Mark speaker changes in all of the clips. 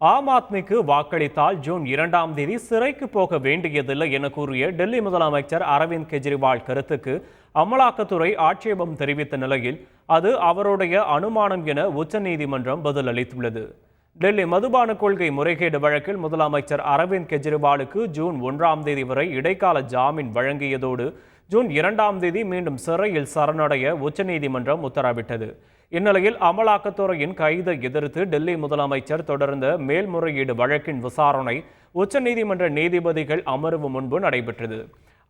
Speaker 1: ஆம் ஆத்மிக்கு வாக்களித்தால் ஜூன் இரண்டாம் தேதி சிறைக்கு போக வேண்டியதில்லை என கூறிய டெல்லி முதலமைச்சர் அரவிந்த் கெஜ்ரிவால் கருத்துக்கு அமலாக்கத்துறை ஆட்சேபம் தெரிவித்த நிலையில் அது அவருடைய அனுமானம் என உச்சநீதிமன்றம் பதிலளித்துள்ளது. டெல்லி மதுபான கொள்கை முறைகேடு வழக்கில் முதலமைச்சர் அரவிந்த் கெஜ்ரிவாலுக்கு ஜூன் ஒன்றாம் தேதி வரை இடைக்கால ஜாமீன் வழங்கியதோடு ஜூன் இரண்டாம் தேதி மீண்டும் சிறையில் சரணடைய உச்சநீதிமன்றம் உத்தரவிட்டது. இந்நிலையில் அமலாக்கத்துறையின் கைதை எதிர்த்து டெல்லி முதலமைச்சர் தொடர்ந்த மேல்முறையீடு வழக்கின் விசாரணை உச்சநீதிமன்ற நீதிபதிகள் அமர்வு முன்பு நடைபெற்றது.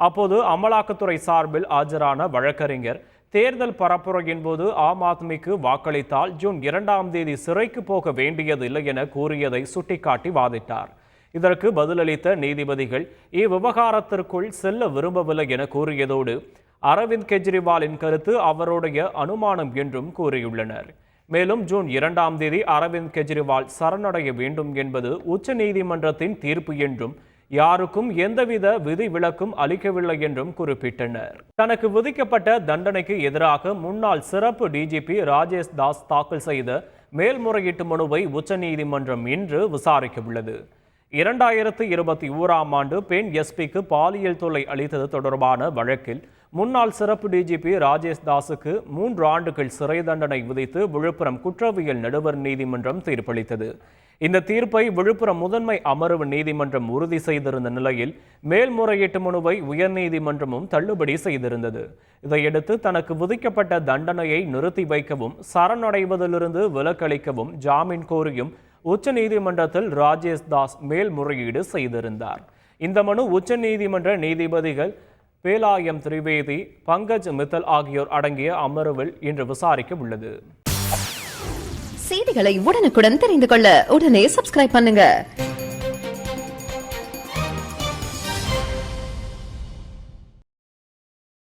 Speaker 1: அப்போது அமலாக்கத்துறை சார்பில் ஆஜரான வழக்கறிஞர் தேர்தல் பரப்புரையின் போது ஆம் ஆத்மிக்கு வாக்களித்தால் ஜூன் இரண்டாம் தேதி சிறைக்கு போக வேண்டியதில்லை என கூறியதை சுட்டிக்காட்டி வாதிட்டார். இதற்கு பதிலளித்த நீதிபதிகள் இவ்விவகாரத்திற்குள் செல்ல விரும்பவில்லை என கூறியதோடு அரவிந்த் கெஜ்ரிவாலின் கருத்து அவருடைய அனுமானம் என்றும் கூறியுள்ளனர். மேலும் ஜூன் இரண்டாம் தேதி அரவிந்த் கெஜ்ரிவால் சரணடைய வேண்டும் என்பது உச்சநீதிமன்றத்தின் தீர்ப்பு என்றும் யாருக்கும் எந்தவித விதிவிலக்கும் அளிக்கவில்லை என்றும் குறிப்பிட்டனர். தனக்கு விதிக்கப்பட்ட தண்டனைக்கு எதிராக முன்னாள் சிறப்பு டிஜிபி ராஜேஷ் தாஸ் தாக்கல் செய்த மேல்முறையீட்டு மனுவை உச்சநீதிமன்றம் இன்று விசாரிக்கவுள்ளது. இரண்டாயிரத்து இருபத்தி ஓராம் ஆண்டு பெண் எஸ்பிக்கு பாலியல் தொல்லை அளித்தது தொடர்பான வழக்கில் முன்னாள் சிறப்பு டிஜிபி ராஜேஷ் தாஸுக்கு மூன்று ஆண்டுகள் சிறை தண்டனை விதித்து விழுப்புரம் குற்றவியல் நடுவர் நீதிமன்றம் தீர்ப்பளித்தது. இந்த தீர்ப்பை விழுப்புரம் முதன்மை அமர்வு நீதிமன்றம் உறுதி செய்திருந்த நிலையில் மேல்முறையீட்டு மனுவை உயர்நீதிமன்றமும் தள்ளுபடி செய்திருந்தது. இதையடுத்து தனக்கு விதிக்கப்பட்ட தண்டனையை நிறுத்தி வைக்கவும் சரணடைவதிலிருந்து விலக்களிக்கவும் ஜாமீன் கோரியும் உச்சநீதிமன்றத்தில் ராஜேஷ் தாஸ் மேல்முறையீடு செய்திருந்தார். இந்த மனு உச்சநீதிமன்ற நீதிபதிகள் பேலாயம் திரிவேதி பங்கஜ் மித்தல் ஆகியோர் அடங்கிய அமர்வில் இன்று விசாரிக்க உள்ளது.
Speaker 2: செய்திகளை உடனுக்குடன் தெரிந்து கொள்ள உடனே சப்ஸ்கிரைப் பண்ணுங்க.